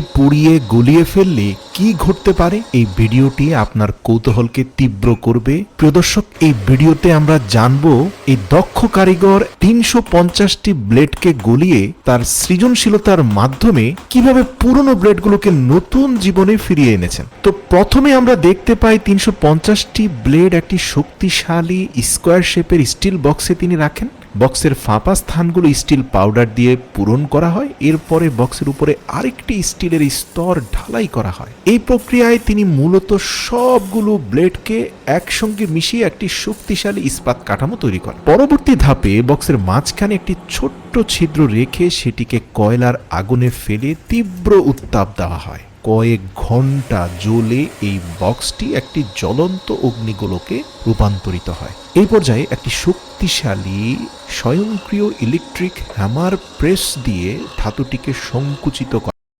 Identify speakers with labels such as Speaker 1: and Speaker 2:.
Speaker 1: পুড়িয়ে গলিয়ে ফেললে কি ঘটতে পারে? এই ভিডিওটি আপনার কৌতূহলকে তীব্র করবে। প্রিয় দর্শক, এই ভিডিওতে আমরা জানব, এই দক্ষ কারিগর তিনশো পঞ্চাশটি ব্লেডকে গলিয়ে তার সৃজনশীলতার মাধ্যমে কীভাবে পুরনো ব্লেডগুলোকে নতুন জীবনে ফিরিয়ে এনেছেন। তো প্রথমে আমরা দেখতে পাই তিনশো পঞ্চাশটি ব্লেড একটি শক্তিশালী স্কোয়ার শেপের স্টিল বক্সে তিনি রাখেন। বক্সের ফাঁপা স্থানগুলো স্টিল পাউডার দিয়ে পূরণ করা হয়। এরপরে বক্সের উপরে আরেকটি স্টিলের স্তর ঢালাই করা হয়। এই প্রক্রিয়ায় তিনি মূলত সবগুলো ব্লেডকে একসঙ্গে মিশিয়ে একটি শক্তিশালী ইস্পাত কাঠামো তৈরি করেন। পরবর্তী ধাপে বক্সের মাঝখানে একটি ছোট্ট ছিদ্র রেখে সেটিকে কয়লার আগুনে ফেলে তীব্র উত্তাপ দেওয়া হয়। কয়েক ঘণ্টা জ্বলে এই বক্সটি একটি জ্বলন্ত অগ্নিগোলকে রূপান্তরিত হয়। এই পর্যায়ে একটি শক্তিশালী, স্বয়ংক্রিয় ইলেকট্রিক হ্যামার প্রেস দিয়ে ধাতুটিকে সংকুচিত করা